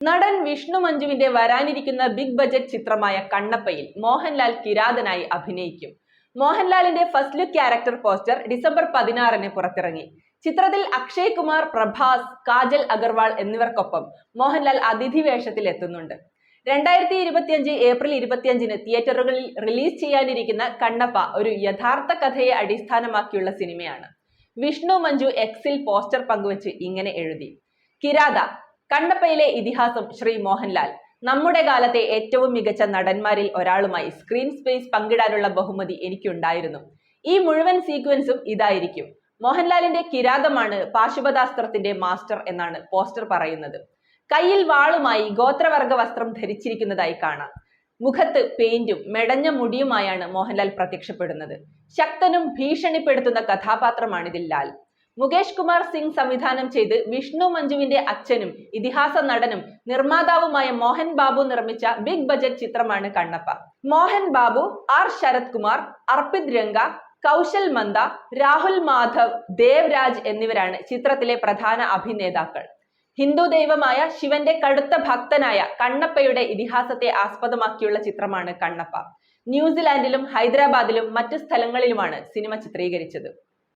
നടൻ വിഷ്ണു മഞ്ജുവിന്റെ വരാനിരിക്കുന്ന ബിഗ് ബജറ്റ് ചിത്രമായ കണ്ണപ്പയിൽ മോഹൻലാൽ കിരാതനായി അഭിനയിക്കും. മോഹൻലാലിന്റെ first look character poster December പതിനാറിന് പുറത്തിറങ്ങി. ചിത്രത്തിൽ അക്ഷയ് കുമാർ പ്രഭാസ് കാജൽ അഗർവാൾ എന്നിവർക്കൊപ്പം മോഹൻലാൽ അതിഥി വേഷത്തിൽ എത്തുന്നുണ്ട്. രണ്ടായിരത്തി ഇരുപത്തിയഞ്ച് ഏപ്രിൽ ഇരുപത്തിയഞ്ചിന് തിയേറ്ററുകളിൽ റിലീസ് ചെയ്യാനിരിക്കുന്ന കണ്ണപ്പ ഒരു യഥാർത്ഥ കഥയെ അടിസ്ഥാനമാക്കിയുള്ള സിനിമയാണ്. വിഷ്ണു മഞ്ജു എക്സിൽ പോസ്റ്റർ പങ്കുവച്ച് ഇങ്ങനെ എഴുതി. കിരാത കണ്ണപ്പയിലെ ഇതിഹാസം ശ്രീ മോഹൻലാൽ. നമ്മുടെ കാലത്തെ ഏറ്റവും മികച്ച നടന്മാരിൽ ഒരാളുമായി സ്ക്രീൻ സ്പേസ് പങ്കിടാനുള്ള ബഹുമതി എനിക്കുണ്ടായിരുന്നു. ഈ മുഴുവൻ സീക്വൻസും ഇതായിരിക്കും. മോഹൻലാലിന്റെ കിരാതമാണ് പാശുപതാസ്ത്രത്തിന്റെ മാസ്റ്റർ എന്നാണ് പോസ്റ്റർ പറയുന്നത്. കയ്യിൽ വാളുമായി ഗോത്രവർഗ വസ്ത്രം ധരിച്ചിരിക്കുന്നതായി കാണാം. മുഖത്ത് പെയിന്റും മെടഞ്ഞ മുടിയുമായാണ് മോഹൻലാൽ പ്രത്യക്ഷപ്പെടുന്നത്. ശക്തനും ഭീഷണിപ്പെടുത്തുന്ന കഥാപാത്രമാണിതിൽ ലാൽ. മുകേഷ് കുമാർ സിംഗ് സംവിധാനം ചെയ്ത് വിഷ്ണു മഞ്ജുവിന്റെ അച്ഛനും ഇതിഹാസ നടനും നിർമ്മാതാവുമായ മോഹൻ ബാബു നിർമ്മിച്ച ബിഗ് ബജറ്റ് ചിത്രമാണ് കണ്ണപ്പ. മോഹൻ ബാബു ആർ ശരത് കുമാർ അർപ്പിത് രംഗ കൗശൽ മന്ദ രാഹുൽ മാധവ് ദേവ്രാജ് എന്നിവരാണ് ചിത്രത്തിലെ പ്രധാന അഭിനേതാക്കൾ. ഹിന്ദു ദൈവമായ ശിവന്റെ കടുത്ത ഭക്തനായ കണ്ണപ്പയുടെ ഇതിഹാസത്തെ ആസ്പദമാക്കിയുള്ള ചിത്രമാണ് കണ്ണപ്പ. ന്യൂസിലാൻഡിലും ഹൈദരാബാദിലും മറ്റു സ്ഥലങ്ങളിലുമാണ് സിനിമ ചിത്രീകരിച്ചത്.